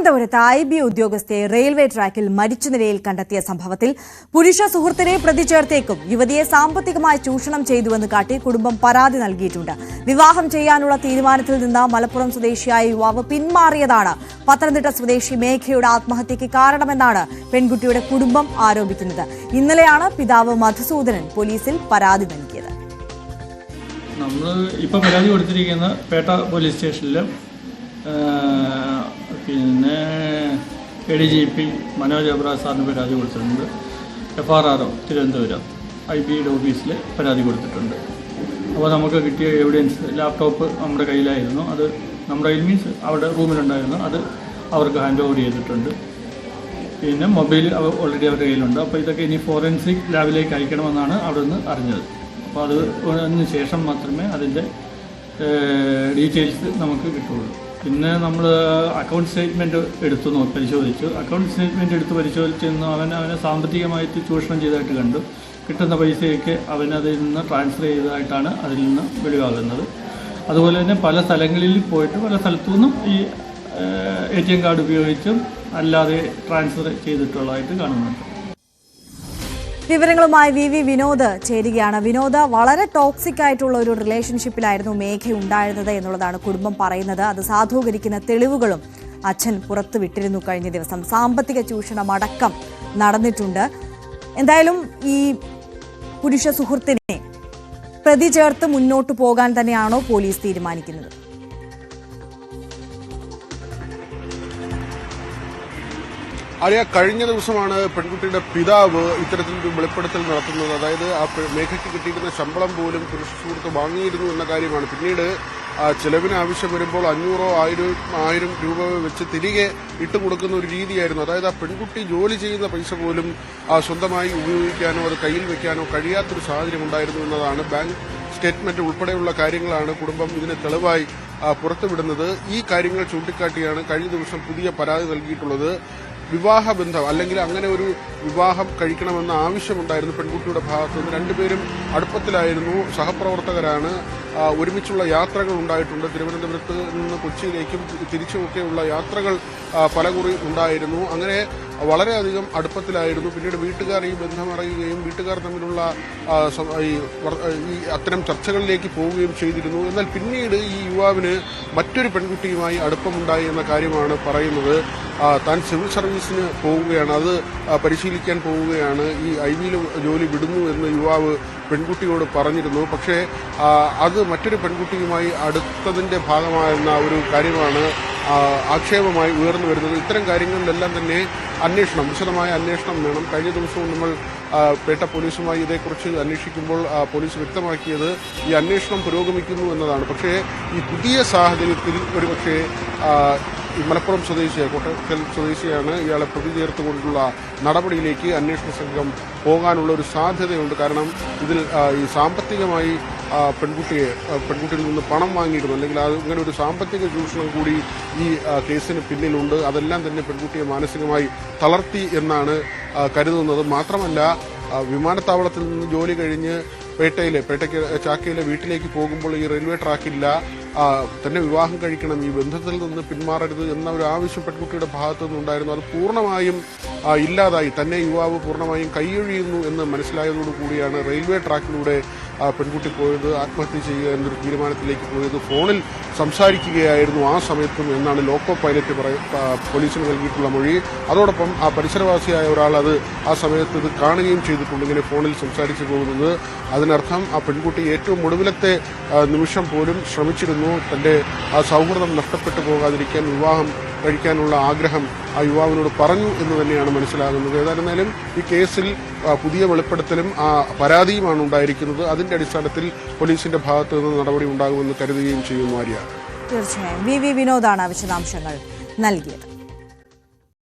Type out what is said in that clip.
തിരുവനന്തപുരത്ത് I B ഉദ്യോഗസ്ഥയെ railway ട്രാക്കിൽ മരിച്ച നിലയിൽ കണ്ടെത്തിയ സംഭവത്തിൽ പുരുഷ സുഹൃത്തിനെ പ്രതി ചേർത്തേക്കും. യുവതിയെ സാമ്പത്തികമായി ചൂഷണം ചെയ്തുവെന്ന് കാട്ടി കുടുംബം പരാതി നൽകിയിട്ടുണ്ട്. വിവാഹം ചെയ്യാനുള്ള തീരുമാനത്തിൽ നിന്ന് മലപ്പുറം സ്വദേശിയായ യുവാവ് പിന്മാറിയതാണ്. പത്തനംതിട്ട സ്വദേശി മേഘയുടെ ആത്മഹത്യയ്ക്ക് കാരണമെന്നാണ് പെൺകുട്ടിയുടെ കുടുംബം ആരോപിക്കുന്നത്. ഇന്നലെയാണ് പിതാവ് മധുസൂദനൻ പോലീസിൽ പരാതി നൽകിയത്. നമ്മൾ ഇപ്പോൾ പരാതി കൊടുത്തിരിക്കുന്ന പേട്ട പോലീസ് സ്റ്റേഷനിൽ പിന്നെ A D G P Manoj Abraham സാറിന് പരാതി കൊടുത്തിട്ടുണ്ട്. F R R O Thiruvananthapuram. I ബിയുടെ ഓഫീസിൽ പരാതി കൊടുത്തിട്ടുണ്ട്. അപ്പോൾ നമുക്ക് കിട്ടിയ എവിഡൻസ് ലാപ്ടോപ്പ് നമ്മുടെ കയ്യിലായിരുന്നു. അത് നമ്മുടെ കയ്യിൽ മീൻസ് അവിടെ റൂമിലുണ്ടായിരുന്നു. അത് അവർക്ക് ഹാൻഡ് ഓവർ ചെയ്തിട്ടുണ്ട്. പിന്നെ മൊബൈൽ ഓൾറെഡി അവരുടെ കയ്യിലുണ്ട്. അപ്പോൾ ഇതൊക്കെ ഇനി ഫോറൻസിക് ലാബിലേക്ക് അയക്കണമെന്നാണ് അവിടെ നിന്ന് അറിഞ്ഞത്. അപ്പോൾ അത് അതിന് ശേഷം മാത്രമേ അതിന്റെ ഡീറ്റെയിൽസ് നമുക്ക് കിട്ടുള്ളൂ പിന്നെ നമ്മൾ അക്കൗണ്ട് സ്റ്റേറ്റ്മെന്റ് എടുത്തു നോക്കി പരിശോധിച്ചു. അക്കൗണ്ട് സ്റ്റേറ്റ്മെന്റ് എടുത്ത് പരിശോധിച്ചിരുന്നു അവൻ അവനെ സാമ്പത്തികമായിട്ട് ചൂഷണം ചെയ്തതായിട്ട് കണ്ടു. കിട്ടുന്ന പൈസയൊക്കെ അവനതിൽ നിന്ന് ട്രാൻസ്ഫർ ചെയ്തതായിട്ടാണ് അതിൽ നിന്ന് വെളിവാകുന്നത്. അതുപോലെ തന്നെ പല സ്ഥലങ്ങളിൽ പോയിട്ട് പല സ്ഥലത്തു നിന്നും ഈ എ ടി എം കാർഡ് ഉപയോഗിച്ചും അല്ലാതെ ട്രാൻസ്ഫർ ചെയ്തിട്ടുള്ളതായിട്ട് കാണുന്നുണ്ട്. വിവരങ്ങളുമായി വി വി വിനോദ് ചേരുകയാണ്. വിനോദ വളരെ ടോക്സിക് ആയിട്ടുള്ള ഒരു റിലേഷൻഷിപ്പിലായിരുന്നു മേഘ ഉണ്ടായിരുന്നത് എന്നുള്ളതാണ് കുടുംബം പറയുന്നത്. അത് സാധൂകരിക്കുന്ന തെളിവുകളും അച്ഛൻ പുറത്തു വിട്ടിരുന്നു കഴിഞ്ഞ ദിവസം. സാമ്പത്തിക ചൂഷണം അടക്കം നടന്നിട്ടുണ്ട്. എന്തായാലും ഈ പുരുഷ സുഹൃത്തിനെ പ്രതി ചേർത്ത് മുന്നോട്ട് പോകാൻ തന്നെയാണോ പോലീസ് തീരുമാനിക്കുന്നത്? അറിയാ കഴിഞ്ഞ ദിവസമാണ് പെൺകുട്ടിയുടെ പിതാവ് ഇത്തരത്തിലൊരു വെളിപ്പെടുത്തൽ നടത്തുന്നത്. അതായത് ആ മേഘയ്ക്ക് കിട്ടിയിരുന്ന ശമ്പളം പോലും പുരുഷ സുഹൃത്ത് വാങ്ങിയിരുന്നു എന്ന കാര്യമാണ്. പിന്നീട് ചെലവിന് ആവശ്യം വരുമ്പോൾ അഞ്ഞൂറോ ആയിരം ആയിരം രൂപ വെച്ച് തിരികെ ഇട്ടുകൊടുക്കുന്ന ഒരു രീതിയായിരുന്നു. അതായത് ആ പെൺകുട്ടി ജോലി ചെയ്യുന്ന പൈസ പോലും സ്വന്തമായി ഉപയോഗിക്കാനോ അത് കയ്യിൽ വെക്കാനോ കഴിയാത്തൊരു സാഹചര്യം ഉണ്ടായിരുന്നു എന്നതാണ് ബാങ്ക് സ്റ്റേറ്റ്മെന്റ് ഉൾപ്പെടെയുള്ള കാര്യങ്ങളാണ് കുടുംബം ഇതിന് തെളിവായി പുറത്തുവിടുന്നത്. ഈ കാര്യങ്ങൾ ചൂണ്ടിക്കാട്ടിയാണ് കഴിഞ്ഞ ദിവസം പുതിയ പരാതി നൽകിയിട്ടുള്ളത്. വിവാഹബന്ധം അല്ലെങ്കിൽ അങ്ങനെ ഒരു വിവാഹം കഴിക്കണമെന്ന ആവശ്യമുണ്ടായിരുന്നു പെൺകുട്ടിയുടെ ഭാഗത്തു നിന്ന് രണ്ടുപേരും അടുപ്പത്തിലായിരുന്നു സഹപ്രവർത്തകരാണ്. ഒരുമിച്ചുള്ള യാത്രകൾ ഉണ്ടായിട്ടുണ്ട്. തിരുവനന്തപുരത്ത് നിന്ന് കൊച്ചിയിലേക്കും തിരിച്ചുമൊക്കെയുള്ള യാത്രകൾ പല പലകുറി ഉണ്ടായിരുന്നു. അങ്ങനെ വളരെയധികം അടുപ്പത്തിലായിരുന്നു. പിന്നീട് വീട്ടുകാർ ഈ ബന്ധമറിയുകയും വീട്ടുകാർ തമ്മിലുള്ള ഈ അത്തരം ചർച്ചകളിലേക്ക് പോവുകയും ചെയ്തിരുന്നു. എന്നാൽ പിന്നീട് ഈ യുവാവിന് മറ്റൊരു പെൺകുട്ടിയുമായി അടുപ്പമുണ്ടായി എന്ന കാര്യമാണ് പറയുന്നത്. താൻ സിവിൽ സർവീസിന് പോവുകയാണ്. അത് പരിശീലിക്കാൻ പോവുകയാണ്. ഈ ഐ വിയിൽ ജോലി വിടുന്നു എന്ന് യുവാവ് പെൺകുട്ടിയോട് പറഞ്ഞിരുന്നു. പക്ഷേ അത് മറ്റൊരു പെൺകുട്ടിയുമായി അടുത്തതിന്റെ ഭാഗമായിരുന്ന ഒരു കാര്യമാണ് ആക്ഷേപമായി ഉയർന്നു വരുന്നത്. ഇത്തരം കാര്യങ്ങളിലെല്ലാം തന്നെ അന്വേഷണം വിശദമായ അന്വേഷണം വേണം. കഴിഞ്ഞ ദിവസവും നമ്മൾ പേട്ട പോലീസുമായി ഇതേക്കുറിച്ച് അന്വേഷിക്കുമ്പോൾ പോലീസ് വ്യക്തമാക്കിയത് ഈ അന്വേഷണം പുരോഗമിക്കുന്നു എന്നതാണ്. പക്ഷേ ഈ പുതിയ സാഹചര്യത്തിൽ ഒരുപക്ഷെ മലപ്പുറം സ്വദേശിയായ കോട്ടക്കൽ സ്വദേശിയാണ് ഇയാളെ പ്രതി ചേർത്തുകൊണ്ടുള്ള നടപടിയിലേക്ക് അന്വേഷണ സംഘം പോകാനുള്ള ഒരു സാധ്യതയുണ്ട്. കാരണം ഇതിൽ ഈ സാമ്പത്തികമായി പെൺകുട്ടിയെ പെൺകുട്ടിയിൽ നിന്ന് പണം വാങ്ങിയിരുന്നു അല്ലെങ്കിൽ അത് ഇങ്ങനെ ഒരു സാമ്പത്തിക ചൂഷണം കൂടി ഈ കേസിന് പിന്നിലുണ്ട്. അതെല്ലാം തന്നെ പെൺകുട്ടിയെ മാനസികമായി തളർത്തി എന്നാണ് കരുതുന്നത്. മാത്രമല്ല വിമാനത്താവളത്തിൽ നിന്ന് ജോലി കഴിഞ്ഞ് പേട്ടയിലെ പേട്ടയ്ക്ക് ചാക്കയിലെ വീട്ടിലേക്ക് പോകുമ്പോൾ ഈ റെയിൽവേ ട്രാക്കില്ല. തന്നെ വിവാഹം കഴിക്കണം ഈ ബന്ധത്തിൽ നിന്ന് പിന്മാറരുത് എന്ന ഒരു ആവശ്യം പെൺകുട്ടിയുടെ ഭാഗത്തു നിന്നുണ്ടായിരുന്നു അത് പൂർണമായും ഇല്ലാതായി. തന്നെ യുവാവ് പൂർണമായും കൈയൊഴിയുന്നു എന്ന് മനസ്സിലായതോടുകൂടിയാണ് റെയിൽവേ ട്രാക്കിലൂടെ പെൺകുട്ടി പോയത് ആത്മഹത്യ ചെയ്യുക എന്നൊരു തീരുമാനത്തിലേക്ക് പോയത്. ഫോണിൽ സംസാരിക്കുകയായിരുന്നു ആ സമയത്തും എന്നാണ് ലോക്കോ പൈലറ്റ് പോലീസിന് നൽകിയിട്ടുള്ള മൊഴി. അതോടൊപ്പം ആ പരിസരവാസിയായ ഒരാൾ അത് ആ സമയത്ത് ഇത് കാണുകയും ചെയ്തിട്ടുണ്ട്. ഇങ്ങനെ ഫോണിൽ സംസാരിച്ചു പോകുന്നത്. അതിനർത്ഥം ആ പെൺകുട്ടി ഏറ്റവും ഒടുവിലത്തെ നിമിഷം പോലും ശ്രമിച്ചിരുന്നു തന്റെ ആ സൗഹൃദം നഷ്ടപ്പെട്ടു പോകാതിരിക്കാൻ വിവാഹം കഴിക്കാനുള്ള ആഗ്രഹം ആ യുവാവിനോട് പറഞ്ഞു എന്ന് തന്നെയാണ് മനസ്സിലാകുന്നത്. ഏതായിരുന്നാലും ഈ കേസിൽ പുതിയ വെളിപ്പെടുത്തലും ആ പരാതിയുമാണ് ഉണ്ടായിരിക്കുന്നത്. അതിന്റെ അടിസ്ഥാനത്തിൽ പോലീസിന്റെ ഭാഗത്തു നിന്ന് നടപടി ഉണ്ടാകുമെന്ന് കരുതുകയും ചെയ്യുന്നു ആര്യ തീർച്ചയായും. വി വി വിനോദാണ് വിശദാംശങ്ങൾ നൽകിയത്.